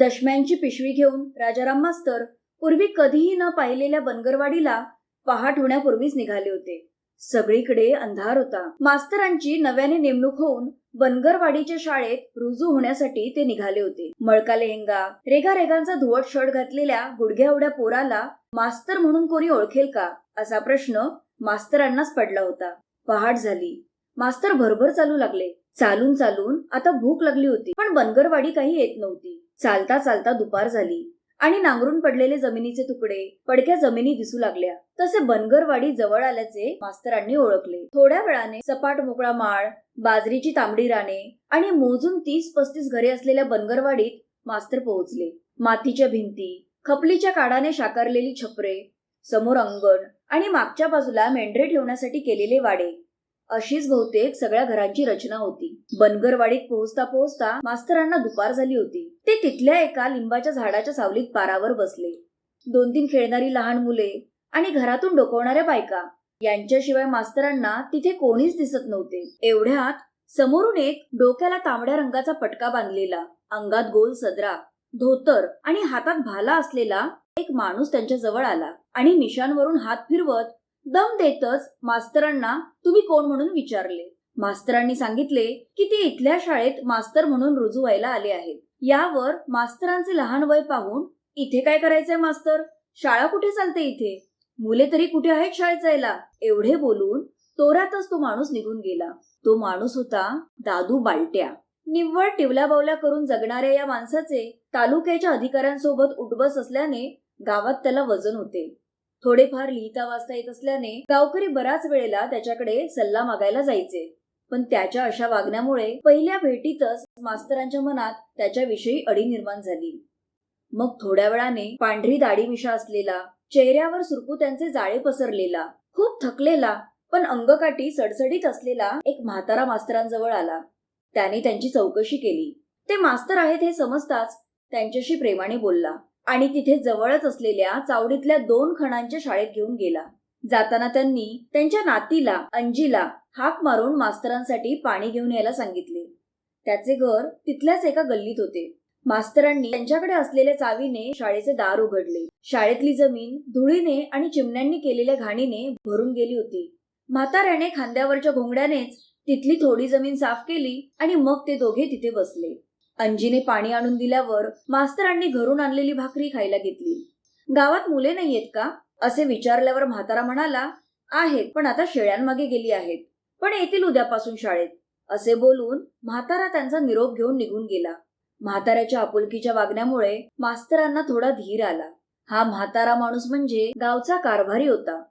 दशम्यांची पिशवी घेऊन राजाराम मास्तर पूर्वी कधीही न पाहिलेल्या बनगरवाडीला पहाट होण्यापूर्वीच निघाले होते. सगळीकडे अंधार होता. मास्तरांची नव्याने नेमणूक होऊन बनगरवाडीच्या शाळेत रुजू होण्यासाठी ते निघाले होते. मळका लेहंगा रेगा रेगांचा धुवट शर्ट घातलेल्या गुडघ्या एवढ्या पोराला मास्तर म्हणून कोणी ओळखेल का? असा प्रश्न मास्तरांनाच पडला होता. पहाट झाली. मास्तर भरभर चालू लागले. चालून चालून आता भूक लागली होती. पण बनगरवाडी काही येत नव्हती. चालता चालता दुपार झाली. आणि नांगरून पडलेले जमिनीचे तुकडे पडक्या जमिनी दिसू लागल्या. तसे बनगरवाडी जवळ आल्याचे मास्तरांनी ओळखले. थोड्या वेळाने सपाट मोकळा माळ बाजरीची तांबडी राणे आणि मोजून तीस पस्तीस घरे असलेल्या बनगरवाडीत मास्तर पोहोचले. मातीच्या भिंती खपलीच्या काडाने शाकारलेली छपरे समोर अंगण आणि मागच्या बाजूला मेंढरे ठेवण्यासाठी केलेले वाडे. अशीच बहुतेक सगळ्या घरांची रचना होती. बनगरवाडीत पोहोचता पोहोचता मास्तरांना दुपार झाली होती. ते तिथल्या एका लिंबाच्या झाडाच्या सावलीत पारावर बसले. दोन तीन खेळणारी लहान मुले आणि घरातून डोकवणाऱ्या बायका. यांच्याशिवाय मास्तरांना तिथे कोणीच दिसत नव्हते. एवढ्यात समोरून एक डोक्याला तांबड्या रंगाचा पटका बांधलेला अंगात गोल सदरा धोतर आणि हातात भाला असलेला एक माणूस त्यांच्या जवळ आला आणि मिशांवरून हात फिरवत दम देतच मास्तरांना तुम्ही कोण म्हणून विचारले? मास्तरांनी सांगितले की ते इथल्या शाळेत मास्तर म्हणून रुजू व्हायला आले आहेत. यावर मास्तरांचे लहान वय पाहून इथे काय करायचंय मास्तर? शाळा कुठे चालते इथे? मुले तरी कुठे आहेत शाळेत जायला? एवढे बोलून तोऱ्यातच तो माणूस निघून गेला. तो माणूस होता दादू बालट्या. निव्वळ टिवल्या बावल्या करून जगणाऱ्या या माणसाचे तालुक्याच्या अधिकाऱ्यांसोबत उठबस असल्याने गावात त्याला वजन होते. थोडेफार लिहिता वाचता येत असल्याने गावकरी बऱ्याच वेळेला त्याच्याकडे सल्ला मागायला जायचे. पण त्याच्या अशा वागण्यामुळे पहिल्या भेटीतच मास्तरांच्या मनात त्याच्याविषयी अडी निर्माण झाली. मग थोड्या वेळाने पांढरी दाढी मिशा असलेला चेहऱ्यावर सुरकुत्यांचे जाळे पसरलेला खूप थकलेला पण अंगकाठी सडसडीत असलेला एक म्हातारा मास्तरांजवळ आला. त्याने त्यांची चौकशी केली. ते मास्तर आहेत हे समजताच त्यांच्याशी प्रेमाने बोलला. आणि तिथे जवळच असलेल्या चावडीतल्या दोन खणांच्या शाळेत घेऊन गेला. जाताना त्यांनी त्यांच्या नातीला अंजीला हाक मारून मास्तरांसाठी पाणी घेऊन यायला सांगितले. त्याचे घर तिथल्याच एका गल्लीत होते. मास्तरांनी त्यांच्याकडे असलेल्या चावीने शाळेचे दार उघडले. शाळेतली जमीन धुळीने आणि चिमण्यांनी केलेल्या घाणीने भरून गेली होती. म्हाताऱ्याने खांद्यावरच्या घोंगड्यानेच तिथली थोडी जमीन साफ केली आणि मग ते दोघे तिथे बसले. अंजीने पाणी आणून दिल्यावर मास्तरांनी घरून आणलेली भाकरी खायला घेतली. गावात मुले नाहीयेत का? असे विचारल्यावर म्हातारा म्हणाला आहेत पण आता शेळ्यांमागे गेली आहेत. पण येतील उद्यापासून शाळेत. असे बोलून म्हातारा त्यांचा निरोप घेऊन निघून गेला. म्हाताऱ्याच्या आपुलकीच्या वागण्यामुळे मास्तरांना थोडा धीर आला. हा म्हातारा माणूस म्हणजे गावचा कारभारी होता.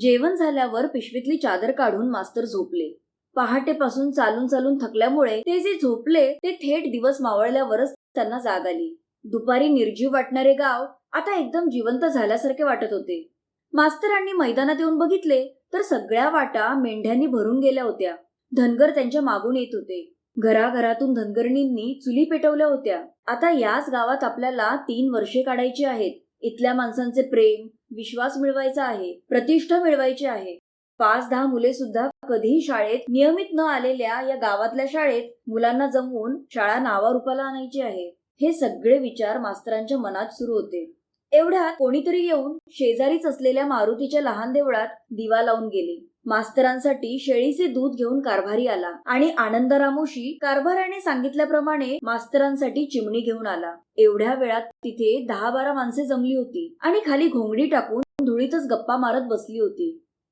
जेवण झाल्यावर पिशवीतली चादर काढून मास्तर झोपले. पहाटेपासून चालून चालून थकल्यामुळे ते जे झोपले ते थेट दिवस मावळल्यावरच त्यांना जाग आली. दुपारी निर्जीव वाटणारे गाव आता एकदम जिवंत झाल्यासारखे वाटत होते. मास्तरांनी मैदानात येऊन बघितले तर सगळ्या वाटा मेंढ्यांनी भरून गेल्या होत्या. धनगर त्यांच्या मागून येत होते. घराघरातून धनगरणींनी चुली पेटवल्या होत्या. आता याच गावात आपल्याला तीन वर्षे काढायची आहेत. इथल्या माणसांचे प्रेम विश्वास मिळवायचा आहे प्रतिष्ठा मिळवायची आहे. पाच दहा मुले सुद्धा कधीही शाळेत नियमित न आलेल्या या गावातल्या शाळेत मुलांना जमवून शाळा नावारूपाला आणायची आहे. हे सगळे विचार मास्तरांच्या मनात सुरू होते. एवढ्यात कोणीतरी येऊन शेजारीच असलेल्या मारुतीच्या लहान देवळात दिवा लावून गेले. मास्तरांसाठी शेळीचे दूध घेऊन कारभारी आला आणि आनंदरामोशी कारभाराने सांगितल्याप्रमाणे मास्तरांसाठी चिमणी घेऊन आला. एवढ्या वेळात तिथे दहा बारा माणसे जमली होती आणि खाली घोंगडी टाकून धुळीतच गप्पा मारत बसली होती.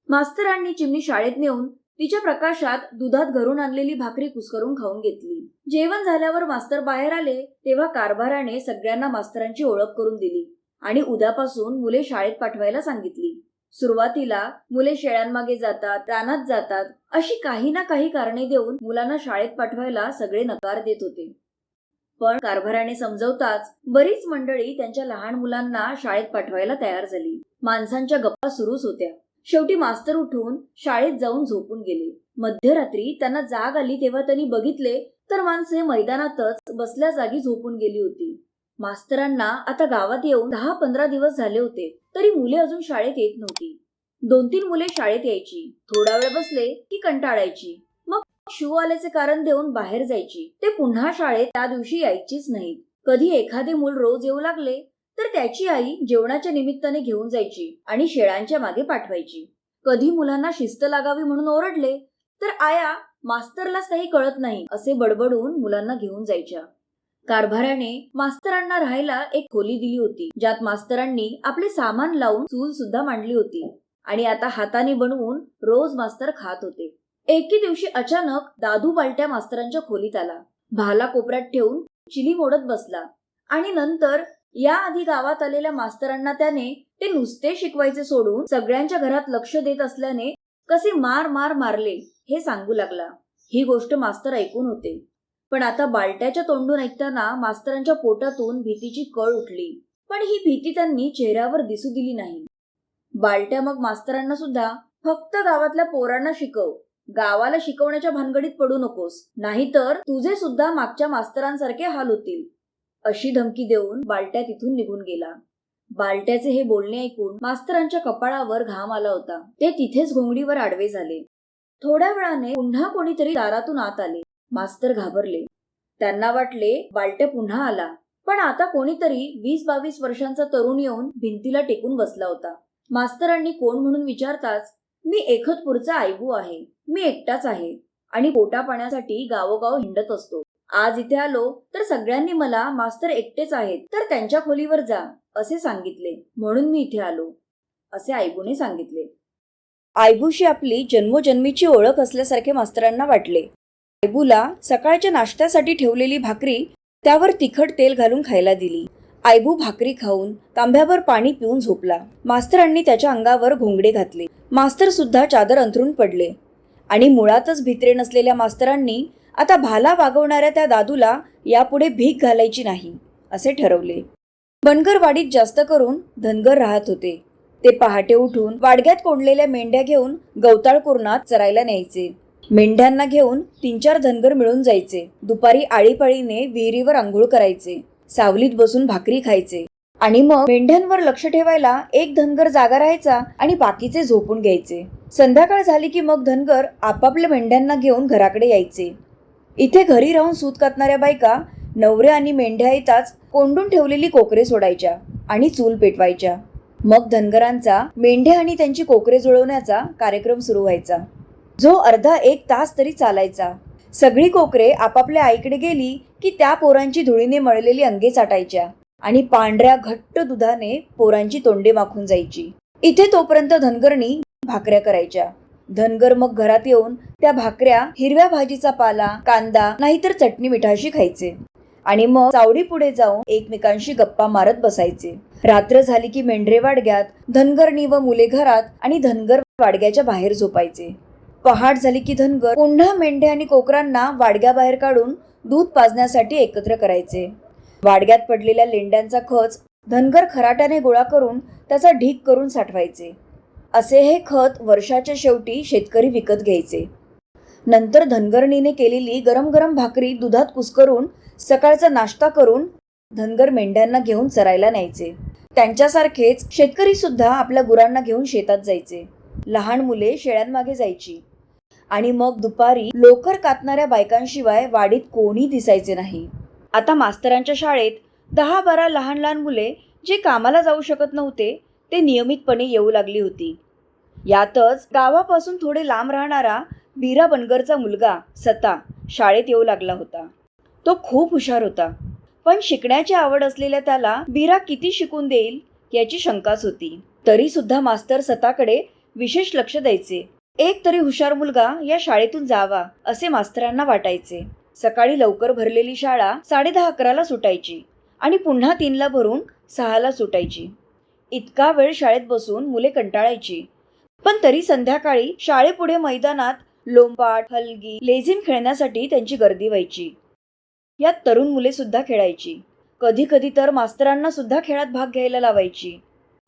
मास्तरांनी चिमणी शाळेत नेऊन तिच्या प्रकाशात दुधात घरून आणलेली भाकरी कुस्करून खाऊन घेतली. जेवण झाल्यावर मास्तर बाहेर आले तेव्हा कारभाराने सगळ्यांना मास्तरांची ओळख करून दिली आणि उद्यापासून मुले शाळेत पाठवायला सांगितली. सुरुवातीला मुले शेळ्यांमागे जातात रानात जातात अशी काही ना काही कारणे देऊन मुलांना शाळेत पाठवायला सगळे नकार देत होते. पण कारभाराने समजवताच बरीच मंडळी त्यांच्या लहान मुलांना शाळेत पाठवायला तयार झाली. माणसांच्या गप्पा सुरूच होत्या. शेवटी मास्तर उठून शाळेत जाऊन झोपून गेले. मध्यरात्री त्यांना जाग आली तेव्हा त्यांनी बघितले तर माणसे मैदानातच बसल्या जागी झोपून गेली होती. मास्तरांना आता गावात येऊन दहा पंधरा दिवस झाले होते तरी मुले अजून शाळेत येत नव्हती. दोन तीन मुले शाळेत यायची. थोडा वेळ बसले की कंटाळायची. मग शिव आल्याचे कारण देऊन बाहेर जायची. ते पुन्हा शाळेत त्या दिवशी यायचीच नाहीत. कधी एखादे मूल रोज येऊ लागले तर त्याची आई जेवणाच्या निमित्ताने घेऊन जायची आणि शेळांच्या मागे पाठवायची. कधी मुलांना शिस्त लागावी म्हणून ओरडले तर आया मास्तरलाच काही कळत नाही असे बडबडून मुलांना घेऊन जायच्या. कारभाऱ्याने मास्तरांना राहायला एक खोली दिली होती ज्यात मास्तरांनी आपले सामान लावून चूल सुद्धा मांडली होती आणि आता हाताने बनवून रोज मास्तर खात होते. एके दिवशी अचानक दादू बालट्या मास्तरांच्या खोलीत आला. भाला कोपऱ्यात ठेवून चिली मोडत बसला आणि नंतर याआधी गावात आलेल्या मास्तरांना त्याने ते नुसते शिकवायचे सोडून सगळ्यांच्या घरात लक्ष देत असल्याने कसे मार मार मारले हे सांगू लागला. ही गोष्ट मास्तर ऐकून होते. पण आता बालट्याच्या तोंडून ऐकताना मास्तरांच्या पोटातून भीतीची कळ उठली. पण ही भीती त्यांनी चेहऱ्यावर दिसू दिली नाही. बालट्या मग मास्तरांना सुद्धा फक्त गावातल्या पोरांना शिकव. गावाला शिकवण्याच्या भानगडीत पडू नकोस. नाहीतर तुझे सुद्धा मागच्या मास्तरांसारखे हाल होतील. अशी धमकी देऊन बालट्या तिथून निघून गेला. बालट्याचे हे बोलणे ऐकून मास्तरांच्या कपाळावर घाम आला होता. ते तिथेच घोंगडीवर आडवे झाले. थोड्या वेळाने पुन्हा कोणीतरी दारातून आत आले. मास्तर घाबरले. त्यांना वाटले बालट्या पुन्हा आला. पण आता कोणीतरी वीस बावीस वर्षांचा तरुण येऊन भिंतीला टेकून बसला होता. मास्तरांनी कोण म्हणून विचारताच मी एकतपूरचा आयबू आहे. मी एकटाच आहे. आणि पोटा पाण्यासाठी गावोगाव हिंडत असतो. आज इथे आलो तर सगळ्यांनी मला मास्तर एकटेच आहेत तर त्यांच्या खोलीवर जा असे सांगितले. म्हणून मी इथे आलो असे आयबूने सांगितले. आयबूशी आपली जन्मोजन्मीची ओळख असल्यासारखे मास्तरांना वाटले. आयबूला सकाळच्या नाश्त्यासाठी ठेवलेली भाकरी त्यावर तिखट तेल घालून खायला दिली. आयबू भाकरी खाऊन तांब्यावर पाणी पिऊन झोपला. मास्तरांनी त्याच्या अंगावर घोंगडे घातले. मास्तर सुद्धा चादर अंथरून पडले. आणि मुळातच भित्रे नसलेल्या मास्तरांनी आता भाला वागवणाऱ्या त्या दादूला यापुढे भीक घालायची नाही असे ठरवले. बनगरवाडीत जास्त करून धनगर राहत होते. ते पहाटे उठून वाडग्यात कोंडलेल्या मेंढ्या घेऊन गवताळ कुरणात चरायला न्यायचे. मेंढ्यांना घेऊन तीन चार धनगर मिळून जायचे. दुपारी आळीपाळीने विहिरीवर आंघोळ करायचे. सावलीत बसून भाकरी खायचे. आणि मग मेंढ्यांवर लक्ष ठेवायला एक धनगर जागा राहायचा आणि बाकीचे झोपून घ्यायचे. संध्याकाळ झाली की मग धनगर आपापल्या मेंढ्यांना घेऊन घराकडे यायचे. इथे घरी राहून सूत कातणाऱ्या बायका नवरे आणि मेंढ्या येताच कोंडून ठेवलेली कोकरे सोडायच्या आणि चूल पेटवायच्या. मग धनगरांचा मेंढ्या आणि त्यांची कोकरे जुळवण्याचा कार्यक्रम सुरू व्हायचा. जो अर्धा एक तास तरी चालायचा. सगळी कोकरे आपापल्या आईकडे गेली की त्या पोरांची धुळीने मळलेली अंगे चाटायच्या आणि पांढऱ्या घट्ट दुधाने पोरांची तोंडे माखून जायची. इथे तोपर्यंत धनगरणी भाकऱ्या करायच्या. धनगर मग घरात येऊन त्या भाकऱ्या हिरव्या भाजीचा पाला कांदा नाहीतर चटणी मिठाशी खायचे. आणि मग चावडी पुढे जाऊन एकमेकांशी गप्पा मारत बसायचे. रात्र झाली की मेंढरे वाडग्यात धनगरणी व मुले घरात आणि धनगर वाडग्याच्या बाहेर झोपायचे. पहाट झाली की धनगर पुन्हा मेंढ्या आणि कोकरांना वाडग्याबाहेर काढून दूध पाजण्यासाठी एकत्र करायचे. वाडग्यात पडलेल्या लेंड्यांचा खच धनगर खराट्याने गोळा करून त्याचा ढीक करून साठवायचे. असे हे खत वर्षाच्या शेवटी शेतकरी विकत घ्यायचे. नंतर धनगरणीने केलेली गरम गरम भाकरी दुधात कुसकरून सकाळचा नाश्ता करून धनगर मेंढ्यांना घेऊन चरायला न्यायचे. त्यांच्यासारखेच शेतकरी सुद्धा आपल्या गुरांना घेऊन शेतात जायचे. लहान मुले शेळ्यांमागे जायची. आणि मग दुपारी लोकर कातणाऱ्या बायकांशिवाय वाडीत कोणी दिसायचे नाही. आता मास्तरांच्या शाळेत दहा बारा लहान लहान मुले जे कामाला जाऊ शकत नव्हते ते नियमितपणे येऊ लागली होती. यातच गावापासून थोडे लांब राहणारा बीरा बनगरचा मुलगा सता शाळेत येऊ लागला होता. तो खूप हुशार होता. पण शिकण्याची आवड असलेल्या त्याला बीरा किती शिकून देईल याची शंकाच होती. तरी सुद्धा मास्तर सताकडे विशेष लक्ष द्यायचे. एक तरी हुशार मुलगा या शाळेतून जावा असे मास्तरांना वाटायचे. सकाळी लवकर भरलेली शाळा साडे दहा अकराला सुटायची आणि पुन्हा तीनला भरून सहाला सुटायची. इतका वेळ शाळेत बसून मुले कंटाळायची. पण तरी संध्याकाळी शाळेपुढे मैदानात लोंबाट हलगी लेझिम खेळण्यासाठी त्यांची गर्दी व्हायची. यात तरुण मुले सुद्धा खेळायची. कधी कधी तर मास्तरांना सुद्धा खेळात भाग घ्यायला लावायची.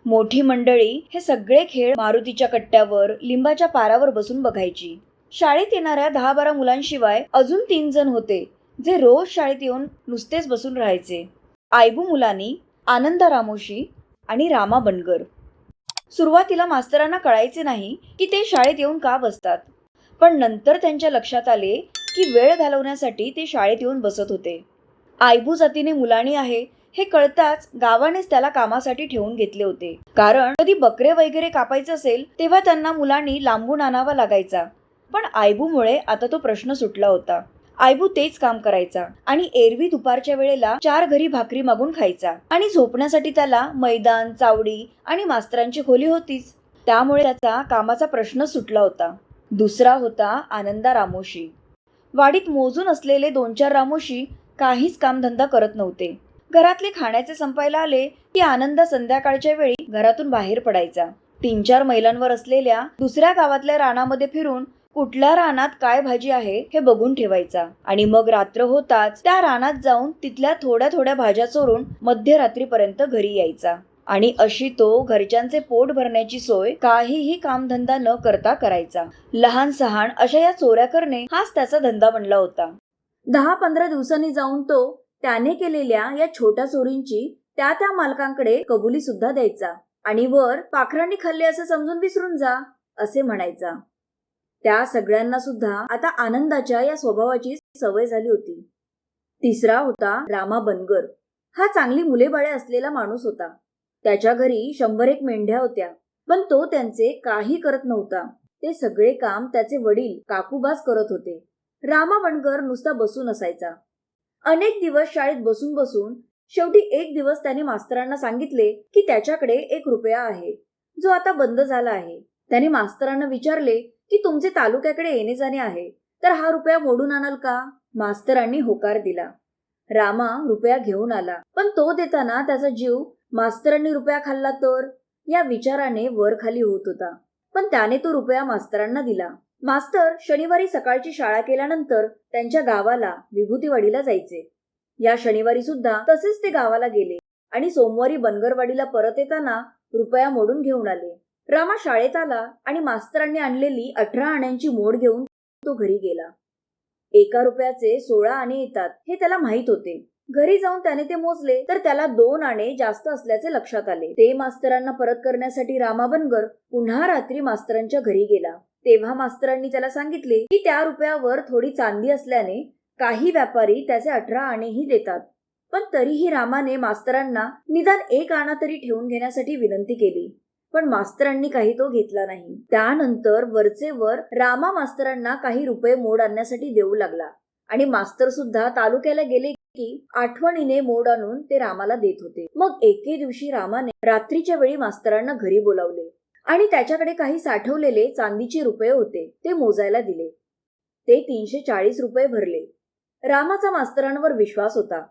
मोठी मंडळी हे सगळे खेळ मारुतीच्या कट्ट्यावर लिंबाच्या पारावर बसून बघायची. शाळेत येणाऱ्या दहा बारा मुलांशिवाय अजून तीन जण होते जे रोज शाळेत येऊन नुसतेच बसून राहायचे. आयबू मुलांनी आनंदा रामोशी आणि रामा बनगर. सुरुवातीला मास्तरांना कळायचे नाही की ते शाळेत येऊन का बसतात. पण नंतर त्यांच्या लक्षात आले की वेळ घालवण्यासाठी ते शाळेत येऊन बसत होते. आयबू जातीने मुलाणी आहे हे कळताच गावानेच त्याला कामासाठी ठेवून घेतले होते. कारण कधी बकरे वगैरे कापायचे असेल तेव्हा त्यांना मुलांनी लांबून आणावा लागायचा. पण आयबूमुळे आता तो प्रश्न सुटला होता. आयबू तेच काम करायचा आणि एरवी दुपारच्या वेळेला चार घरी भाकरी मागून खायचा. आणि झोपण्यासाठी त्याला मैदान चावडी आणि मास्तरांची खोली होतीच. त्यामुळे त्याचा कामाचा प्रश्न सुटला होता. दुसरा होता आनंदा रामोशी. वाडीत मोजून असलेले दोन चार रामोशी काहीच कामधंदा करत नव्हते. घरातले खाण्याचे संपायला आले की आनंद संध्याकाळच्या वेळी घरातून बाहेर पडायचा. तीन चार मैलांवर असलेल्या दुसऱ्या गावातल्या रानामध्ये फिरून कुठल्या रानात काय भाजी आहे हे बघून ठेवायचा. आणि मग रात्र होताच त्या रानात जाऊन तिथल्या थोड्या थोड्या भाज्या चोरून मध्यरात्रीपर्यंत घरी यायचा. आणि अशी तो घरच्यांचे पोट भरण्याची सोय काहीही कामधंदा न करता करायचा. लहान सहान अशा या चोऱ्या करणे हाच त्याचा धंदा बनला होता. दहा पंधरा दिवसांनी जाऊन तो त्याने केलेल्या या छोट्या चोरींची त्या त्या मालकांकडे कबुली सुद्धा द्यायचा. आणि वर पाखरांनी खाल्ले असे समजून विसरून जा असे म्हणायचा. त्या सगळ्यांना सुद्धा आता आनंदाच्या या स्वभावाची सवय झाली होती. तिसरा होता रामा बनगर. हा चांगली मुलेबाळे असलेला माणूस होता. त्याच्या घरी शंभर एक मेंढ्या होत्या पण तो त्यांचे काही करत नव्हता. ते सगळे काम त्याचे वडील काकूबास करत होते. रामा बनगर नुसता बसून असायचा. अनेक दिवस शाळेत बसून बसून शेवटी एक दिवस त्याने मास्तरांना सांगितले की त्याच्याकडे एक रुपया आहे जो आता बंद झाला आहे. त्याने मास्तरांना विचारले की तुमचे तालुक्याकडे येणे जाणे आहे तर हा रुपया मोडून आणाल का? मास्तरांनी होकार दिला. रामा रुपया घेऊन आला पण तो देताना त्याचा जीव मास्तरांनी रुपया खाल्ला तर? या विचाराने वर खाली होत होता. पण त्याने तो रुपया मास्तरांना दिला. मास्तर शनिवारी सकाळची शाळा केल्यानंतर त्यांच्या गावाला विभूतीवाडीला जायचे. या शनिवारी सुद्धा तसेच ते गावाला गेले आणि सोमवारी बनगरवाडीला परत येताना रुपया मोडून घेऊन आले. रामा शाळेत आला आणि मास्तरांनी आणलेली अठरा आण्यांची मोड घेऊन तो घरी गेला. एका रुपयाचे सोळा आणे येतात हे त्याला माहीत होते. घरी जाऊन त्याने ते मोजले तर त्याला दोन आणे जास्त असल्याचे लक्षात आले. ते मास्तरांना परत करण्यासाठी रामा बनगर पुन्हा रात्री मास्तरांच्या घरी गेला. तेव्हा मास्तरांनी त्याला सांगितले की त्या रुपयावर थोडी चांदी असल्याने काही व्यापारी त्याचे अठरा आणेही देतात. पण तरीही रामाने मास्तरांना निदान एक आणा तरी ठेवून घेण्यासाठी विनंती केली. पण मास्तरांनी काही तो घेतला नाही. त्यानंतर वरचे वर रामा मास्तरांना काही रुपये मोड आणण्यासाठी देऊ लागला. आणि मास्तर सुद्धा तालुक्याला गेले की आठवणीने मोड आणून ते रामाला देत होते. मग एके दिवशी रामाने रात्रीच्या वेळी मास्तरांना घरी बोलावले. आणि त्याच्याकडे काही साठवलेले चांदीचे रुपये होते ते मोजायला दिले. ते तीनशे चाळीस रुपये भरले. रामाचा मास्तरांवर विश्वास होता.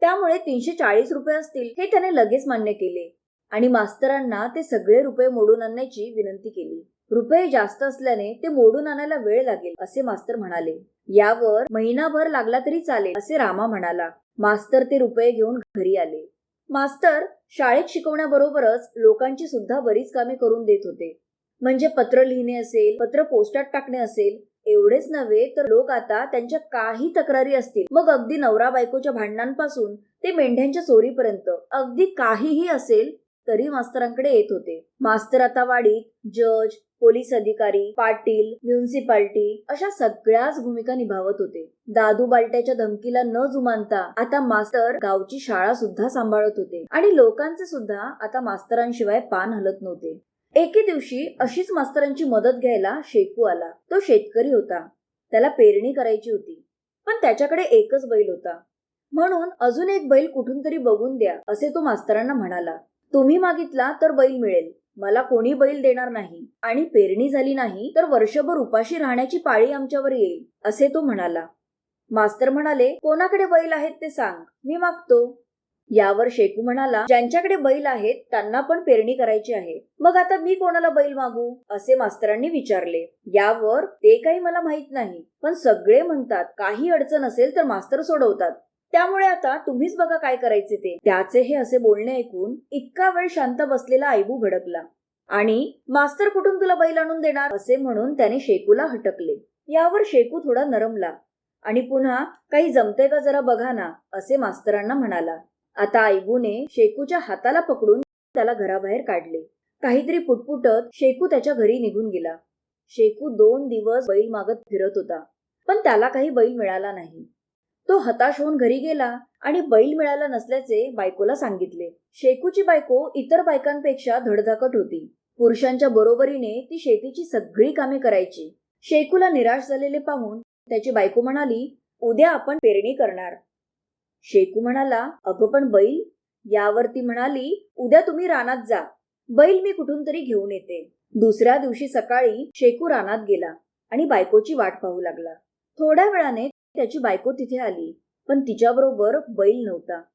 त्यामुळे तीनशे चाळीस रुपये असतील हे त्याने लगेच मान्य केले. आणि मास्तरांना ते सगळे रुपये मोडून आणण्याची विनंती केली. रुपये जास्त असल्याने ते मोडून आणायला वेळ लागेल असे मास्तर म्हणाले. यावर महिनाभर लागला तरी चालेल असे रामा म्हणाला. मास्तर ते रुपये घेऊन घरी आले. मास्तर शाळेत शिकवण्याबरोबरच लोकांची सुद्धा बरीच कामे करून देत होते. म्हणजे पत्र लिहिणे असेल पत्र पोस्टात टाकणे असेल एवढेच नव्हे तर लोक आता त्यांच्या काही तक्रारी असतील. मग अगदी नवरा बायकोच्या भांडणांपासून ते मेंढ्यांच्या चोरीपर्यंत. अगदी काहीही असेल तरी मास्तरांकडे येत होते. मास्तर आता वाडीत जज पोलीस अधिकारी पाटील म्युन्सिपाल्टी अशा सगळ्याच भूमिका निभावत होते. दादू बालट्याच्या धमकीला न जुमानता आता मास्तर गावची शाळा सुद्धा सांभाळत होते आणि लोकांचे सुद्धा आता मास्तरांशिवाय पान हलत नव्हते. एके दिवशी अशीच मास्तरांची मदत घ्यायला शेकू आला. तो शेतकरी होता. त्याला पेरणी करायची होती. पण त्याच्याकडे एकच बैल होता. म्हणून अजून एक बैल कुठून तरी बघून द्या असे तो मास्तरांना म्हणाला. तुम्ही मागितला तर बैल मिळेल. मला कोणी बैल देणार नाही आणि पेरणी झाली नाही तर वर्षभर उपाशी राहण्याची पाळी आमच्यावर येईल असे तो म्हणाला. मास्तर म्हणाले कोणाकडे बैल आहेत ते सांग मी मागतो. यावर शेकू म्हणाला ज्यांच्याकडे बैल आहेत त्यांना पण पेरणी करायची आहे. मग आता मी कोणाला बैल मागू? असे मास्तरांनी विचारले. यावर ते काही मला माहीत नाही पण सगळे म्हणतात काही अडचण असेल तर मास्तर सोडवतात. त्यामुळे आता तुम्हीच बघा काय करायचे ते. त्याचे हे असे बोलणे ऐकून इतका वेळ शांत बसलेला आईबू भडकला. आणि मास्तर कुठून तुला बैल आणून देणार? असे म्हणून त्याने शेकूला हटकले. यावर शेकू थोडा नरमला. आणि पुन्हा काही जमते का जरा बघा ना असे मास्तरांना म्हणाला. आता आईबूने शेकूच्या हाताला पकडून त्याला घराबाहेर काढले. काहीतरी पुटपुटत शेकू त्याच्या घरी निघून गेला. शेकू दोन दिवस बैल मागत फिरत होता. पण त्याला काही बैल मिळाला नाही. तो हताश होऊन घरी गेला आणि बैल मिळाला नसल्याचे बायकोला सांगितले. शेकूची बायको इतर बायकांपेक्षा धडधाकट होती. पुरुषांच्या बरोबरीने ती शेतीची सगळी कामे करायची. शेकूला निराश झालेले पाहून त्याची बायको म्हणाली उद्या आपण पेरणी करणार. शेकू म्हणाला अगं पण बैल. यावरती म्हणाली उद्या तुम्ही रानात जा. बैल मी कुठून तरी घेऊन येते. दुसऱ्या दिवशी सकाळी शेकू रानात गेला आणि बायकोची वाट पाहू लागला. थोड्या वेळाने त्याची बायको तिथे आली. पण तिच्याबरोबर बैल नव्हता.